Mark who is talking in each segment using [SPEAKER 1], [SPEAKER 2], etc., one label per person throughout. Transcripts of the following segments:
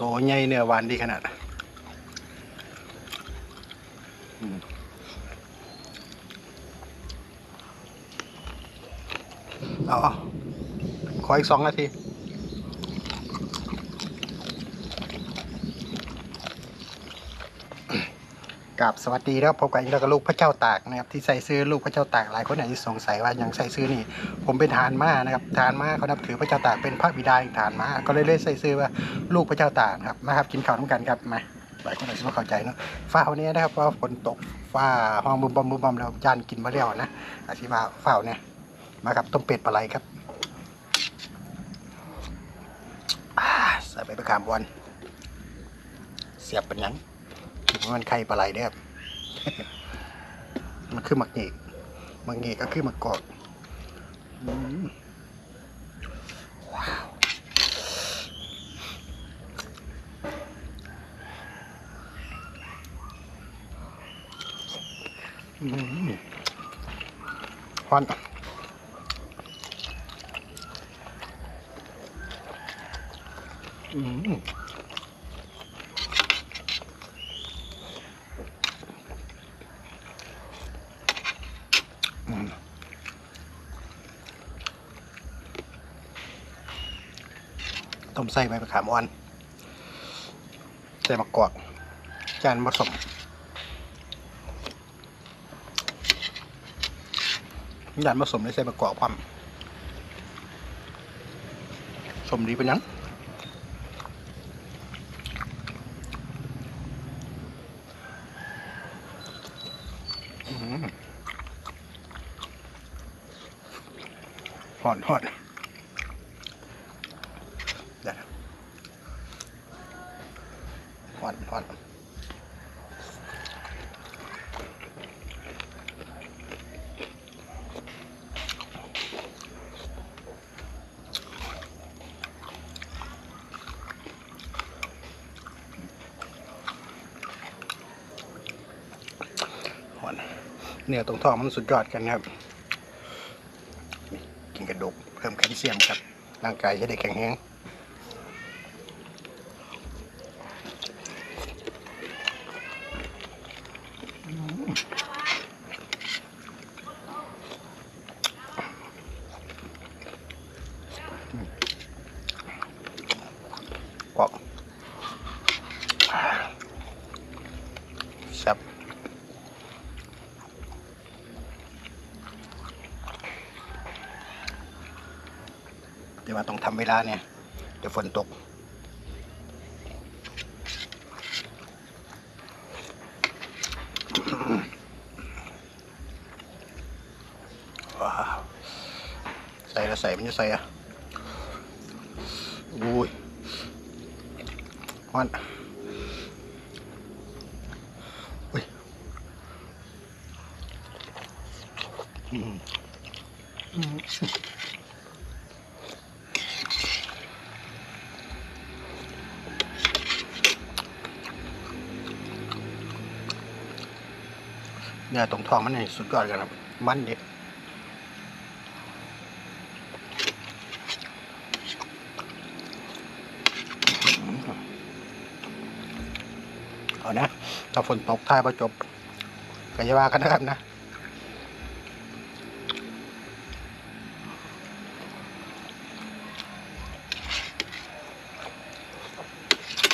[SPEAKER 1] ตัวใหญ่เนื้อหวานดีขนาดอ๋อาเอาขออีกสองนาที กับสวัสดีครับพบกับอีกแล้วกับลูกพระเจ้าตากนะครับที่ใส่ซื้อลูกพระเจ้าตากหลายคนอาจจะสงสัยว่าอยังใส่ซื้อนี่ ผมเป็นทารม้านะครับทารม้าเขานับถือพระเจ้าตากเป็นพระบิดาทารม้าก็เลยเลยใส่ซื้อว่าลูกพระเจ้าตากนะครับมาครับกินข้าวน้ำกันครับมาหลายคนอาจจะไม่เข้าใจเนาะฟ้าวันนี้นะครับว่าฝนตกฟ้าห้องบุมบอมบุมบอมแล้วจานกินมาแล้วนะอาชีพว่าฟ้าเนี่ยมาครับต้มเป็ดปลาไหลครับอ่าใส่ใบมะขามบอนเสียบเป็นยัง มันไข่ปลาไหลเด้อครับ มันคือหมักเงกหมักเงกก็คือหมักกอกว้าวฮอนอืม ต้มไส้ใบมะขามอ่อนใส่มะกอกจานผสมจานผสมได้ใส่มะกอกความสมดีเป็นยังอื้อหือหอนหอน หอนอนหอนเนื้อตรงท้องมันสุดยอดกันครับ กินกระดูกเพิ่มแคลเซียมครับร่างกายจะได้แข็งแรง กรอบแซ่บแต่ว่าต้องทำ เวลาเนี่ยเดี๋ยวฝนตกว้าวใส่ล้วใส่มันจะใส่อะอุ้ยมันอุ้ยอืมอืม เนี่ยตรงท้องมันนี่สุดยอดกันครับ มันเด็กเอานะถ้าฝนตกท้ายประจบก็จะว่ากันนะครับนะ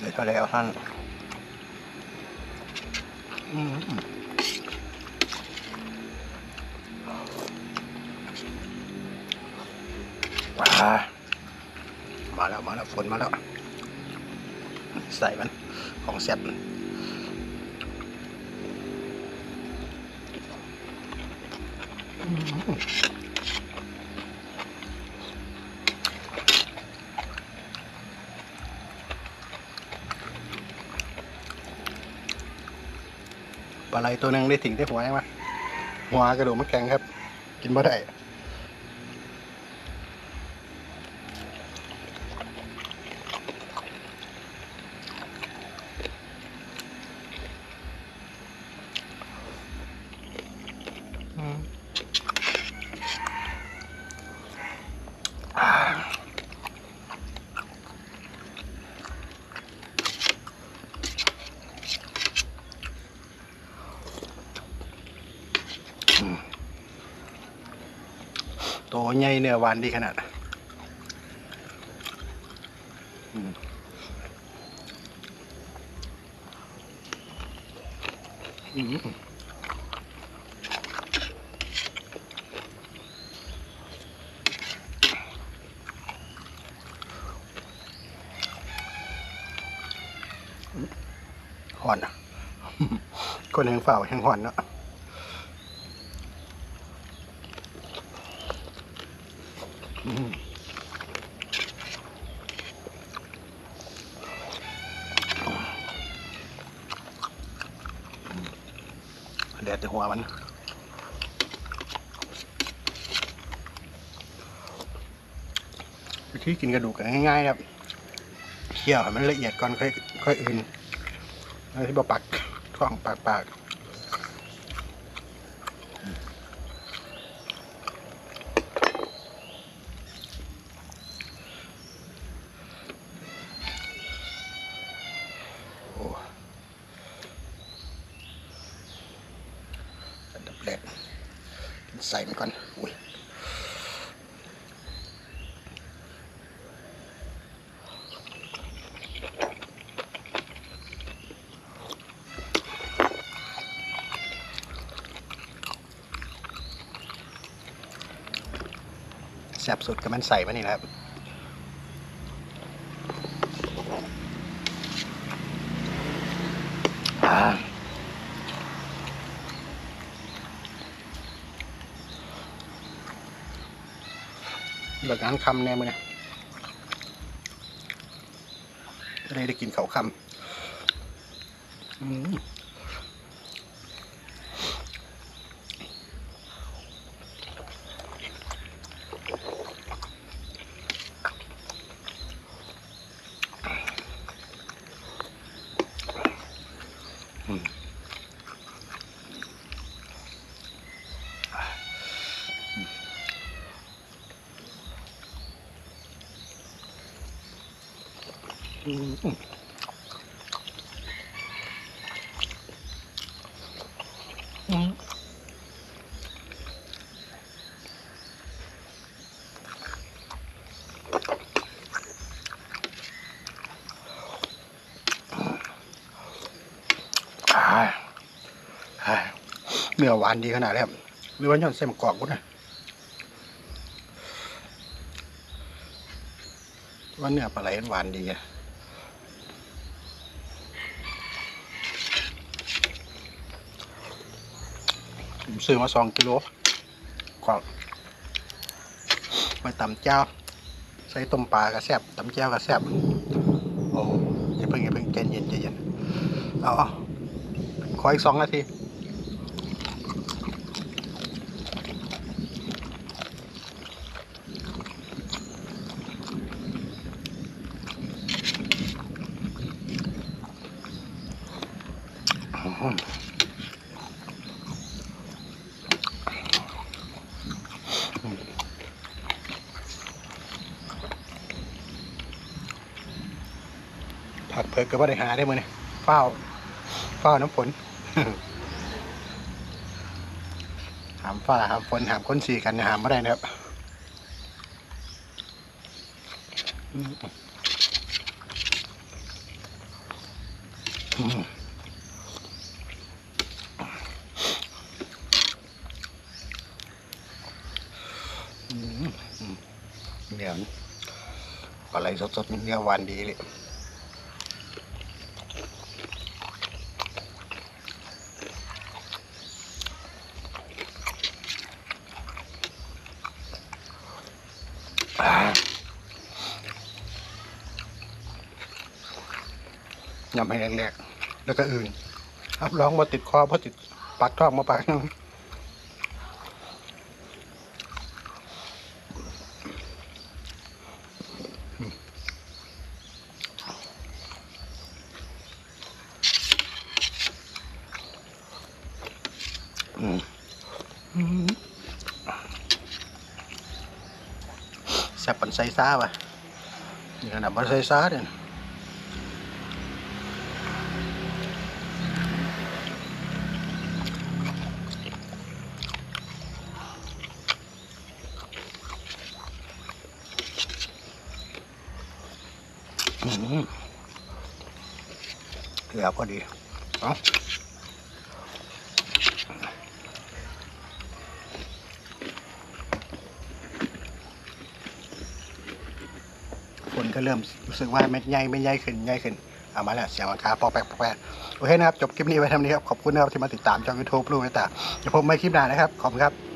[SPEAKER 1] เดี๋ยวก็แล้วท่านอืมามาแล้วมาแล้วฝนมาแล้ว ใส่มันของเสียบมันปลาไหลตัวหนึ่งได้ถึงได้หัวยังวะหัวกระดูกมันแขงครับ กินบ่ได้ ใหญ่เนื้อหวานดีขนาดอืมห่อนอะคนแห่งเฝ้าแห่งห่อนเนาะ แดดแต่หัวมันวิธีกินกระดูกก็ง่ายๆครับเคี่ยวให้มันละเอียดก่อนค่อยค่อยอื่นแล้วที่บปักท้องปากปาก อันดับแรกใส่มันก่อน อุ้ยแซ่บสุดกับมันใส่มานี่แหละครับอ่า เลิกงานคำแน่มือนี่ยจะได้ได้กินเขาคำอืมอืมอืมอืมอ่าอ่า เนื้อหวานดีขนาดนี้ครับหรือว่าย้อนใส่หมะกอกกูนะว่าเนื้อปลาไหลมันหวานดีอะ ซื้อมาสองกิโลกว่าไปตำเจ้า ใส่ต้มปลากระแซบตำเจ้ากระแซบโอ้ยเพิ่งเพิ่งเย็นเย็นเอาเอาขออีกสองนาที ผักเพิกก็บ่ได้หาได้มือนี่เฝ้าเฝ้าน้ำฝนหามฟ้าหามฝนหามก้นสีกันหามไม่ได้นะครับอืมอืมอืมอืมเนื้อ ปลาไหลสดๆเนื้อหวานดีเลยยำให้แรกๆแล้วก็อื่นรับรองมาติดคอเพราะติดปากท้องมาปากนึง siya pansay sawa yan na pansay sawa din Mm-hmm. Yeah, đi, Huh? ก็เริ่มรู้สึกว่าเม็ดใหญ่เม็ดใหญ่ขึ้นใหญ่ขึ้นเอามาแล้วเสียงมังคาปอแปกปอแปกโอเคนะครับ จบคลิปนี้ไว้ทำนี้ครับ ขอบคุณนะครับที่มาติดตามช่องยูทูบลูกนะตาเดี๋ยวผมไม่คลิปหน้านะครับ ขอบคุณครับ